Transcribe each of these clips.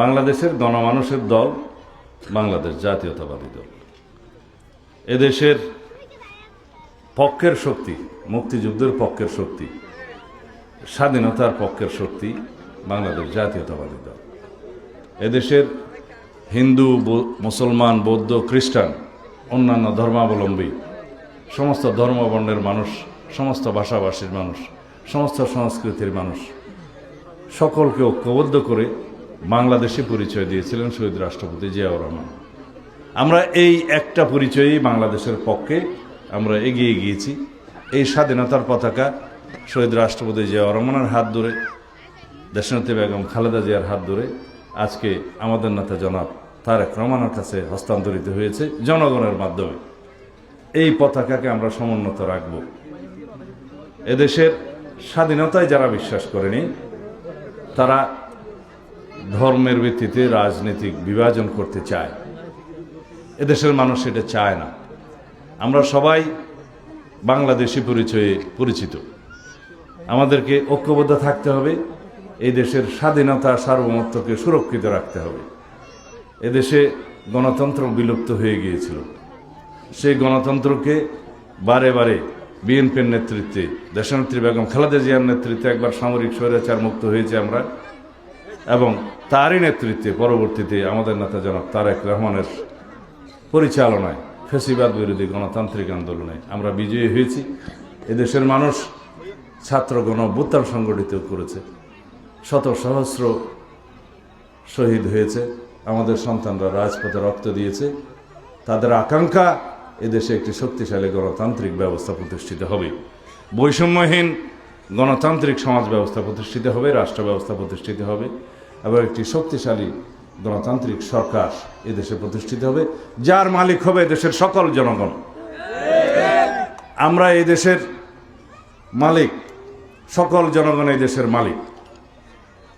বাংলাদেশের গণমানুষের দল, বাংলাদেশ জাতীয়তাবাদী দল। এদেশের পক্ষের শক্তি, মুক্তিযুদ্ধের পক্ষের শক্তি, স্বাধীনতার পক্ষের শক্তি বাংলাদেশ জাতীয়তাবাদী দল। এদেশের হিন্দু মুসলমান, বৌদ্ধ, খ্রিস্টান, অন্যান্য ধর্মাবলম্বী, সমস্ত ধর্মবর্ণের মানুষ, সমস্ত ভাষাভাষীর মানুষ, সমস্ত সংস্কৃতির মানুষ, সকলকে ঐক্যবদ্ধ করে বাংলাদেশে পরিচয় দিয়েছিলেন শহীদ রাষ্ট্রপতি জিয়াউর রহমান। আমরা এই একটা পরিচয়েই বাংলাদেশের পক্ষে আমরা এগিয়ে গিয়েছি। এই স্বাধীনতার পতাকা শহীদ রাষ্ট্রপতি জিয়াউর রহমানের হাত ধরে, দেশনেত্রী বেগম খালেদা জিয়ার হাত ধরে আজকে আমাদের নেতা জনাব তারেক রহমানের কাছে হস্তান্তরিত হয়েছে জনগণের মাধ্যমে। এই পতাকাকে আমরা সমুন্নত রাখব। এদেশের স্বাধীনতায় যারা বিশ্বাস করেনি, তারা ধর্মের ভিত্তিতে রাজনৈতিক বিভাজন করতে চায়। এদেশের মানুষ এটা চায় না। আমরা সবাই বাংলাদেশি পরিচয়ে পরিচিত। আমাদেরকে ঐক্যবদ্ধ থাকতে হবে। এই দেশের স্বাধীনতা সার্বভৌমত্বকে সুরক্ষিত রাখতে হবে। এদেশে গণতন্ত্র বিলুপ্ত হয়ে গিয়েছিল। সেই গণতন্ত্রকে বারে বারে বিএনপির নেতৃত্বে, দেশনেত্রী বেগম খালেদা জিয়ার নেতৃত্বে একবার সামরিক স্বৈরাচার মুক্ত হয়েছে আমরা। এবং তারই নেতৃত্বে পরবর্তীতে আমাদের নেতা জনাব তারেক রহমানের পরিচালনায় ফেসিবাদ বিরোধী গণতান্ত্রিক আন্দোলনে আমরা বিজয়ী হয়েছি। এদেশের মানুষ ছাত্র গণ সংগঠিত করেছে। শত সহস্র শহীদ হয়েছে। আমাদের সন্তানরা রাজপথে রক্ত দিয়েছে। তাদের আকাঙ্ক্ষা এদেশে একটি শক্তিশালী গণতান্ত্রিক ব্যবস্থা প্রতিষ্ঠিত হবে। বৈষম্যহীন গণতান্ত্রিক সমাজ ব্যবস্থা প্রতিষ্ঠিত হবে, রাষ্ট্র ব্যবস্থা প্রতিষ্ঠিত হবে এবং একটি শক্তিশালী গণতান্ত্রিক সরকার এদেশে প্রতিষ্ঠিত হবে। যার মালিক হবে দেশের সকল জনগণ। আমরা এই দেশের মালিক, সকল জনগণ এই দেশের মালিক।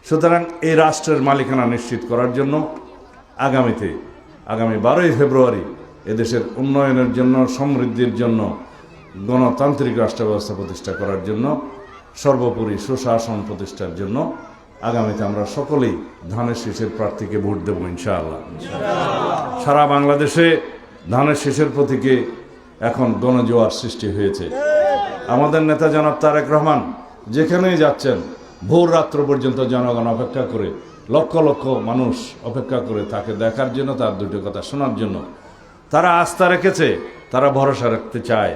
সুতরাং এই রাষ্ট্রের মালিকানা নিশ্চিত করার জন্য আগামীতে, আগামী বারোই ফেব্রুয়ারি এদেশের উন্নয়নের জন্য, সমৃদ্ধির জন্য, গণতান্ত্রিক রাষ্ট্র ব্যবস্থা প্রতিষ্ঠা করার জন্য সর্বোপরি সুশাসন প্রতিষ্ঠার জন্য আগামীতে আমরা সকলেই ধানের শীষের প্রার্থীকে ভোট দেবো, ইনশাআল্লাহ। সারা বাংলাদেশে ধানের শীষের প্রতীকে এখন গণজোয়ার সৃষ্টি হয়েছে। আমাদের নেতা জনাব তারেক রহমান যেখানেই যাচ্ছেন, ভোর রাত্র পর্যন্ত জনগণ অপেক্ষা করে, লক্ষ লক্ষ মানুষ অপেক্ষা করে তাকে দেখার জন্য, তার দুটো কথা শোনার জন্য। তারা আস্থা রেখেছে, তারা ভরসা রাখতে চায়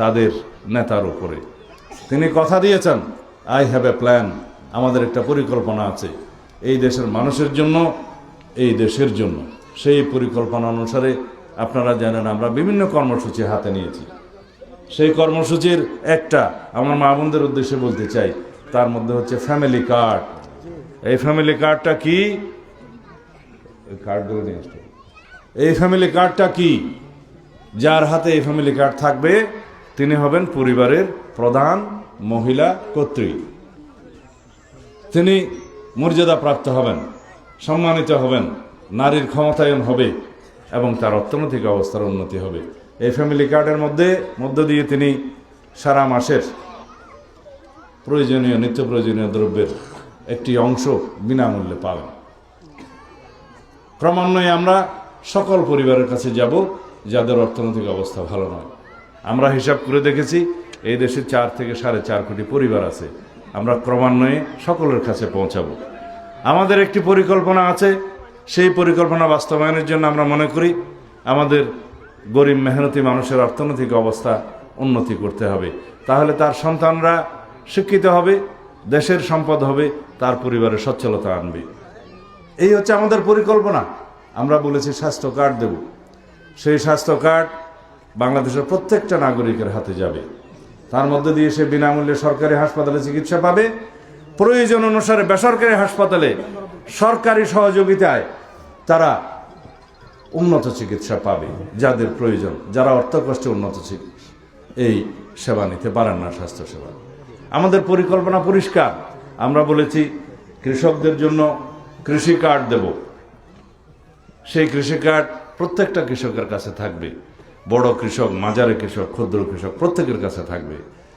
তাদের নেতার উপরে। তিনি কথা দিয়েছেন আই হ্যাভ এ প্ল্যান আমাদের একটা পরিকল্পনা আছে। এই দেশের মানুষের জন্য, এই দেশের জন্য। সেই পরিকল্পনা অনুসারে আপনারা জানেন আমরা বিভিন্ন কর্মসূচি হাতে নিয়েছি। সেই কর্মসূচির একটা, আমার মা বোনদের উদ্দেশ্যে বলতে চাই, তার মধ্যে হচ্ছে ফ্যামিলি কার্ড এই ফ্যামিলি কার্ডটা কি? কার্ডগুলো নিয়ে আসতে এই ফ্যামিলি কার্ডটা কি? যার হাতে এই ফ্যামিলি কার্ড থাকবে, তিনি হবেন পরিবারের প্রধান মহিলা কর্ত্রী তিনি মর্যাদা প্রাপ্ত হবেন, সম্মানিত হবেন, নারীর ক্ষমতায়ন হবে এবং তার অর্থনৈতিক অবস্থার উন্নতি হবে। এই ফ্যামিলি কার্ডের মধ্যে, মধ্য দিয়ে তিনি সারা মাসের প্রয়োজনীয়, নিত্য প্রয়োজনীয় দ্রব্যের একটি অংশ বিনামূল্যে পাবেন। ক্রমান্বয়ে আমরা সকল পরিবারের কাছে যাব, যাদের অর্থনৈতিক অবস্থা ভালো নয়। আমরা হিসাব করে দেখেছি এই দেশে চার থেকে সাড়ে চার কোটি পরিবার আছে। আমরা ক্রমান্বয়ে সকলের কাছে পৌঁছাবো। আমাদের একটি পরিকল্পনা আছে। সেই পরিকল্পনা বাস্তবায়নের জন্য আমরা মনে করি, আমাদের গরিব মেহনতি মানুষের অর্থনৈতিক অবস্থা উন্নতি করতে হবে। তাহলে তার সন্তানরা শিক্ষিত হবে, দেশের সম্পদ হবে, তার পরিবারের সচ্ছলতা আনবে। এই হচ্ছে আমাদের পরিকল্পনা। আমরা বলেছি, স্বাস্থ্য কার্ড দেব। সেই স্বাস্থ্য কার্ড বাংলাদেশের প্রত্যেকটা নাগরিকের হাতে যাবে। তার মধ্যে দিয়ে সে বিনামূল্যে সরকারি হাসপাতালে চিকিৎসা পাবে। প্রয়োজন অনুসারে বেসরকারি হাসপাতালে সরকারি সহযোগিতায় তারা উন্নত চিকিৎসা পাবে, যাদের প্রয়োজন। যারা অর্থ কষ্টে উন্নত এই সেবা নিতে পারেন না, স্বাস্থ্যসেবা। আমাদের পরিকল্পনা পরিষ্কার। আমরা বলেছি, কৃষকদের জন্য কৃষি কার্ড দেব। সেই কৃষি কার্ড প্রত্যেকটা কৃষকের কাছে থাকবে। বড় কৃষক মাজারে কৃষক, ক্ষুদ্র কৃষক প্রত্যেকের কাছে থাকবে।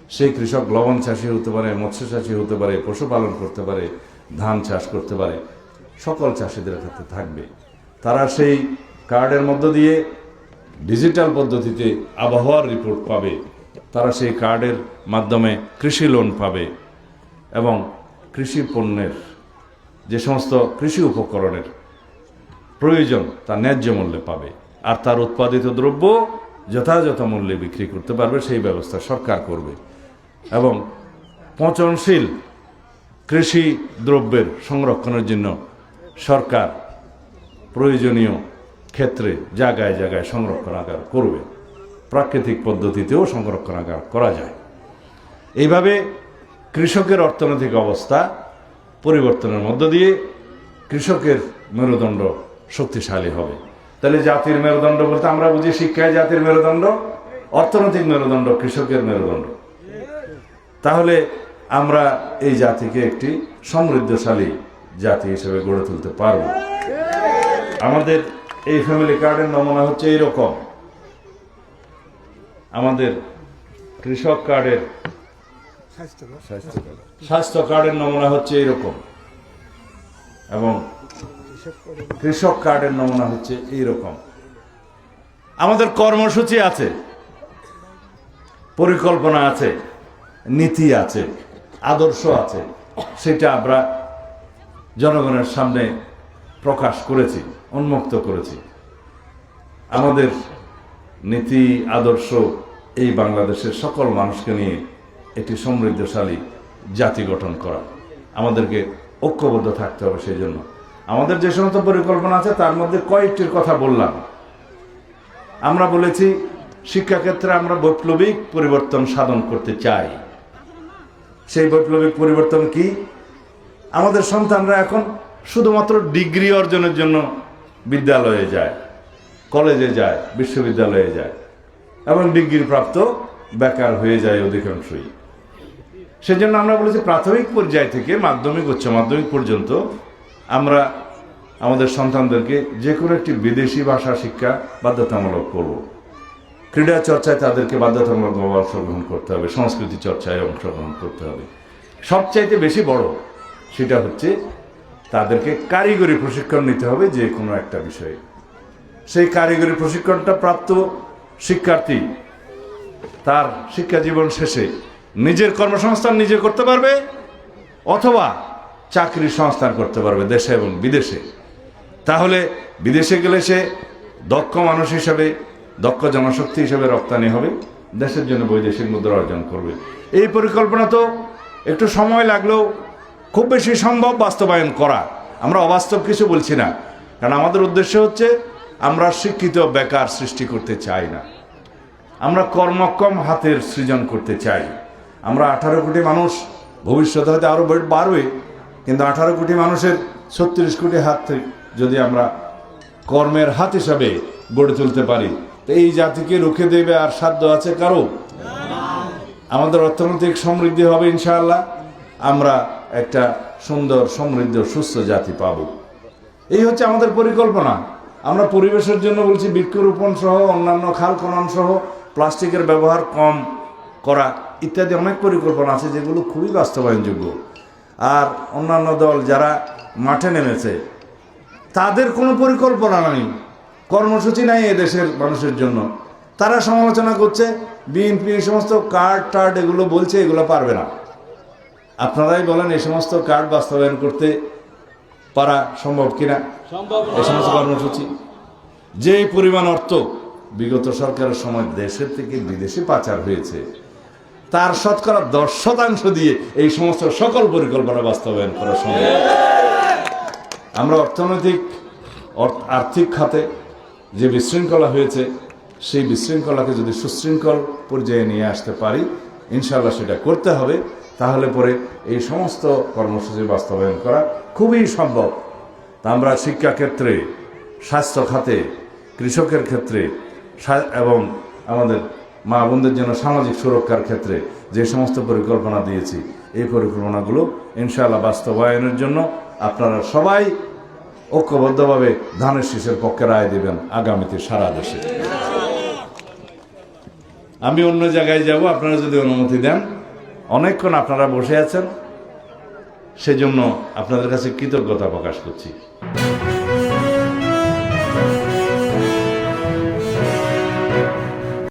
সেই কৃষক লবণ চাষি হতে পারে, মৎস্য চাষি হতে পারে, পশুপালন করতে পারে, ধান চাষ করতে পারে, সকল চাষিদের ক্ষেত্রে থাকবে। তারা সেই কার্ডের মধ্য দিয়ে ডিজিটাল পদ্ধতিতে আবহাওয়ার রিপোর্ট পাবে। তারা সেই কার্ডের মাধ্যমে কৃষি লোন পাবে এবং কৃষি পণ্যের যে সমস্ত কৃষি উপকরণের প্রয়োজন তা ন্যায্য মূল্যে পাবে। আর তার উৎপাদিত দ্রব্য যথাযথ মূল্যে বিক্রি করতে পারবে, সেই ব্যবস্থা সরকার করবে। এবং পচনশীল কৃষি দ্রব্যের সংরক্ষণের জন্য সরকার প্রয়োজনীয় ক্ষেত্রে জায়গায় জায়গায় সংরক্ষণাগার করবে। প্রাকৃতিক পদ্ধতিতেও সংরক্ষণাগার করা যায়। এইভাবে কৃষকের অর্থনৈতিক অবস্থা পরিবর্তনের মধ্য দিয়ে কৃষকের মেরুদণ্ড শক্তিশালী হবে। তাহলে জাতির মেরুদণ্ড বলতে আমরা বুঝি শিক্ষায় জাতির মেরুদণ্ড, অর্থনৈতিক মেরুদণ্ড, কৃষকের মেরুদণ্ড। তাহলে আমরা এই জাতিকে একটি সমৃদ্ধশালী জাতি হিসেবে গড়ে তুলতে পারব। আমাদের এই ফ্যামিলি কার্ডের নমুনা হচ্ছে এইরকম। আমাদের কৃষক কার্ডের স্বাস্থ্য কার্ডের নমুনা হচ্ছে এইরকম। এবং কৃষক কার্ডের নমুনা হচ্ছে এইরকম। আমাদের কর্মসূচি আছে, পরিকল্পনা আছে, নীতি আছে, আদর্শ আছে, সেটা আমরা জনগণের সামনে প্রকাশ করেছি, উন্মুক্ত করেছি। আমাদের নীতি, আদর্শ এই বাংলাদেশের সকল মানুষকে নিয়ে একটি সমৃদ্ধশালী জাতি গঠন করা। আমাদেরকে ঐক্যবদ্ধ থাকতে হবে সেই জন্য। আমাদের যে সমস্ত পরিকল্পনা আছে, তার মধ্যে কয়েকটির কথা বললাম। আমরা বলেছি, শিক্ষাক্ষেত্রে আমরা বৈপ্লবিক পরিবর্তন সাধন করতে চাই। সেই বৈপ্লবিক পরিবর্তন কি? আমাদের সন্তানরা এখন শুধুমাত্র ডিগ্রি অর্জনের জন্য বিদ্যালয়ে যায়, কলেজে যায়, বিশ্ববিদ্যালয়ে যায়, এবং ডিগ্রি প্রাপ্ত বেকার হয়ে যায় অধিকাংশই। সেজন্য আমরা বলেছি, প্রাথমিক পর্যায় থেকে মাধ্যমিক, উচ্চ মাধ্যমিক পর্যন্ত আমরা আমাদের সন্তানদেরকে যে কোনো একটি বিদেশি ভাষা শিক্ষা বাধ্যতামূলক করব। ক্রীড়া চর্চায় তাদেরকে বাধ্যতামূলকভাবে অংশগ্রহণ করতে হবে, সংস্কৃতি চর্চায় অংশগ্রহণ করতে হবে। সবচাইতে বেশি বড় সেটা হচ্ছে তাদেরকে কারিগরি প্রশিক্ষণ নিতে হবে যে কোনো একটা বিষয়ে। সেই কারিগরি প্রশিক্ষণটা প্রাপ্ত শিক্ষার্থী তার শিক্ষা জীবন শেষে নিজের কর্মসংস্থান নিজে করতে পারবে অথবা চাকরির সংস্থান করতে পারবে দেশে এবং বিদেশে। তাহলে বিদেশে গেলে সে দক্ষ মানুষ হিসাবে, দক্ষ জনশক্তি হিসেবে রপ্তানি হবে, দেশের জন্য বৈদেশিক মুদ্রা অর্জন করবে। এই পরিকল্পনা তো একটু সময় লাগলেও খুব বেশি সম্ভব বাস্তবায়ন করা। আমরা অবাস্তব কিছু বলছি না। কারণ আমাদের উদ্দেশ্য হচ্ছে আমরা শিক্ষিত বেকার সৃষ্টি করতে চাই না। আমরা কর্মক্ষম হাতের সৃজন করতে চাই। আমরা আঠারো কোটি মানুষ ভবিষ্যতে হয়তো আরও বাড়বে। কিন্তু আঠারো কোটি মানুষের ছত্রিশ কোটি হাত থেকে যদি আমরা কর্মের হাত হিসাবে গড়ে তুলতে পারি, তো এই জাতিকে রুখে দেবে আর সাধ্য আছে কারও? আমাদের অর্থনৈতিক সমৃদ্ধি হবে ইনশাআল্লাহ। আমরা একটা সুন্দর, সমৃদ্ধ, সুস্থ জাতি পাব। এই হচ্ছে আমাদের পরিকল্পনা। আমরা পরিবেশের জন্য বলছি বৃক্ষরোপণ সহ, অন্যান্য খাল খনন সহ, প্লাস্টিকের ব্যবহার কম করা ইত্যাদি অনেক পরিকল্পনা আছে যেগুলো খুবই বাস্তবায়নযোগ্য। আর অন্যান্য দল যারা মাঠে নেমেছে তাদের কোনো পরিকল্পনা নেই কর্মসূচি নাই এদেশের মানুষের জন্য। তারা সমালোচনা করছে বিএনপি এই সমস্ত কার্ড টার্ড এগুলো বলছে এগুলো পারবে না। আপনারাই বলেন এই সমস্ত কার্ড বাস্তবায়ন করতে পারা সম্ভব কিনা? এই সমস্ত কর্মসূচি। যে পরিমাণ অর্থ বিগত সরকারের সময় দেশের থেকে বিদেশে পাচার হয়েছে তার শতকরা দশ শতাংশ দিয়ে এই সমস্ত সকল পরিকল্পনা বাস্তবায়ন করা সম্ভব। আমরা অর্থনৈতিক আর্থিক খাতে যে বিশৃঙ্খলা হয়েছে, সেই বিশৃঙ্খলাকে যদি সুশৃঙ্খল পর্যায়ে নিয়ে আসতে পারি ইনশাল্লাহ সেটা করতে হবে। তাহলে পরে এই সমস্ত কর্মসূচি বাস্তবায়ন করা খুবই সম্ভব। আমরা শিক্ষাক্ষেত্রে স্বাস্থ্য খাতে, কৃষকের ক্ষেত্রে এবং আমাদের মা বোনদের জন্য সামাজিক সুরক্ষার ক্ষেত্রে যে সমস্ত পরিকল্পনা দিয়েছি, এই পরিকল্পনাগুলো ইনশাআল্লাহ বাস্তবায়নের জন্য আপনারা সবাই ঐক্যবদ্ধভাবে ধানের শীষের পক্ষে রায় দেবেন আগামীতে সারা দেশে। আমি অন্য জায়গায় যাব, আপনারা যদি অনুমতি দেন। অনেকক্ষণ আপনারা বসে আছেন, সেজন্য আপনাদের কাছে কৃতজ্ঞতা প্রকাশ করছি।